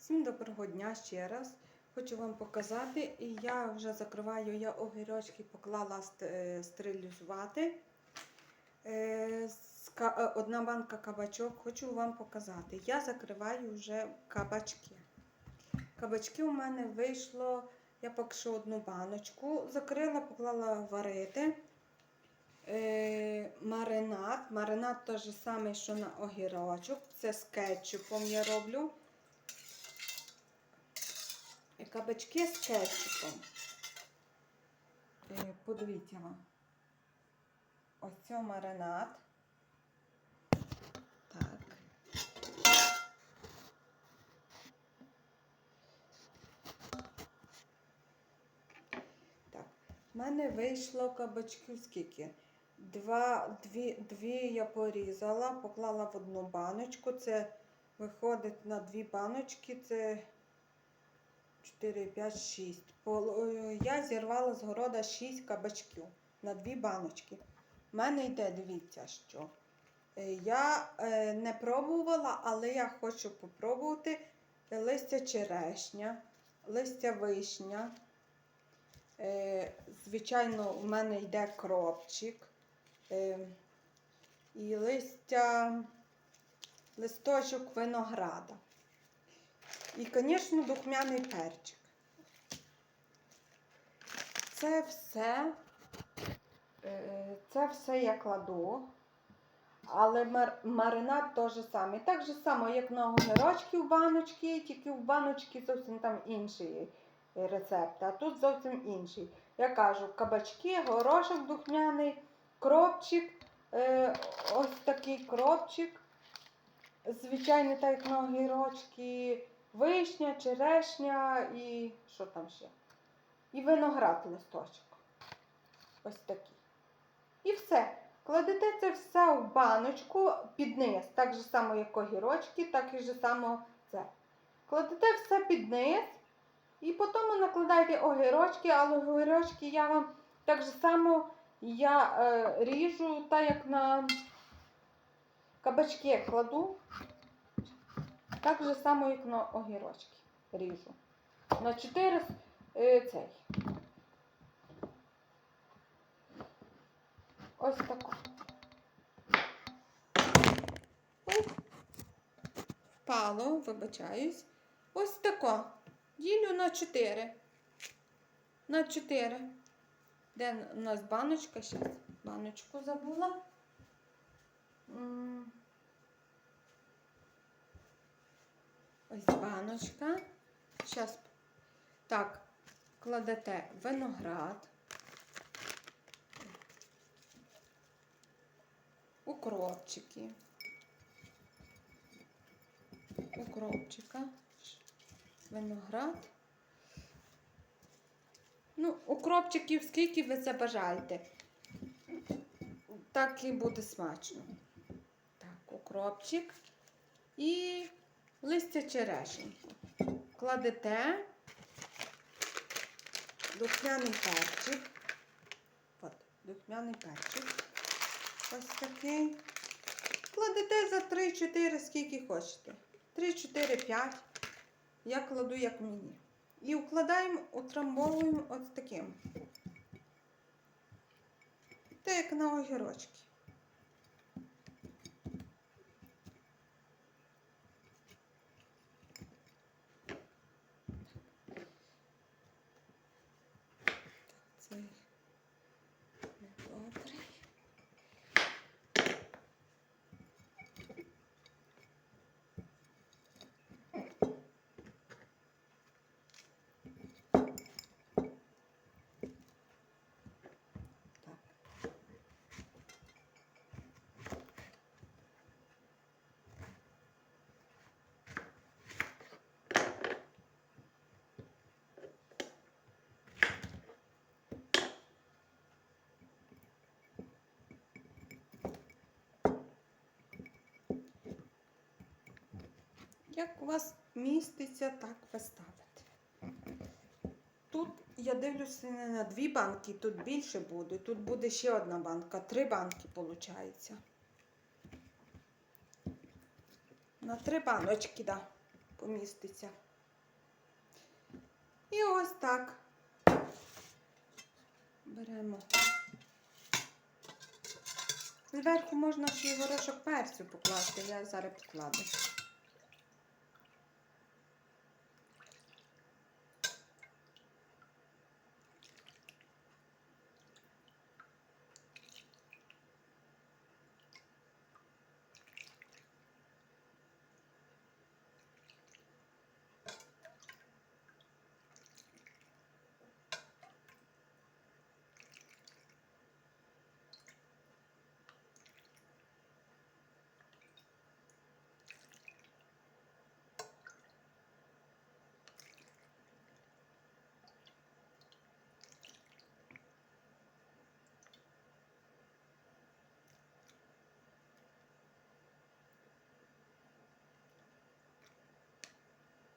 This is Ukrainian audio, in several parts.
Всім доброго дня ще раз. Хочу вам показати, і я вже закриваю, я огірочки поклала е, стерилізувати. Е, е, Одна банка кабачок. Хочу вам показати. Я закриваю вже кабачки. Кабачки у мене вийшло, я поки що одну баночку закрила, поклала варити. Маринад. Маринад той же самий, що на огірочок. Це з кетчупом я роблю. Кабачки з кетчупом. Е, Подивіться вам. Ось це маринад. Так. Так. В мене вийшло кабачків скільки? Два, дві, дві я порізала, поклала в одну баночку. Це виходить на дві баночки. Це 4, 5, 6. Я зірвала з города 6 кабачків на дві баночки. У мене йде, дивіться, що. Е, Я е, не пробувала, але я хочу попробувати листя черешня, листя вишня. Е, Звичайно, у мене йде кропчик. І листя, листочок винограда. І, звісно, духмяний перчик. Це все, е, це все я кладу, але маринад теж самий. Так же само, як на огірочки в баночки, тільки в баночки зовсім там інший рецепт, а тут зовсім інший. Я кажу, кабачки, горошок духмяний, кропчик, е, ось такий кропчик. Звичайний, так як на огірочки, вишня, черешня і що там ще? І виноград листочок. Ось такий. І все. Кладете це все в баночку під низ, так же само, як огірочки, так і же само це. Кладете все під низ, і потім накладаєте огірочки, але огірочки я вам так же само я е, ріжу, так як на кабачки кладу. Так же само, як на огірочки ріжу. На 4 е, цей. Ось тако. Ой. Впало, вибачаюсь. Ось тако. Ділю на 4. На 4. Де у нас баночка? Щас баночку забула. Ось баночка. Зараз так, кладете виноград, укропчики, укропчика, виноград. Ну, укропчиків скільки ви забажаєте, так і буде смачно. Так, укропчик і листя черешеньку. Кладете духмяний перчик. От, духмяний перчик. Ось такий. Кладете за 3-4, скільки хочете. 3, 4, 5. Я кладу, як мені. І вкладаємо, утрамбовуємо от таким. Те, як на огірочки. Цей недобрий. Так. Як у вас міститься, так ви ставите. Тут я дивлюся не на дві банки, тут більше буде. Тут буде ще одна банка. Три банки виходить. На три баночки, да, поміститься. І ось так. Беремо. Зверху можна ще й горошок перцю покласти, я зараз покладу.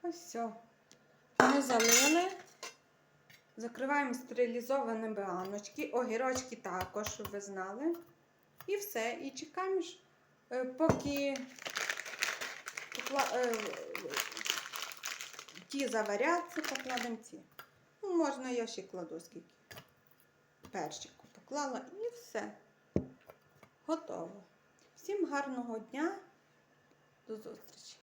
Ось все. Ми залили. Закриваємо стерилізовані баночки, огірочки також, щоб ви знали. І все. І чекаємо, е, поки е, ті заваряться, покладемо ці. Ну, можна я ще кладу скільки. Перчику поклала і все. Готово. Всім гарного дня. До зустрічі!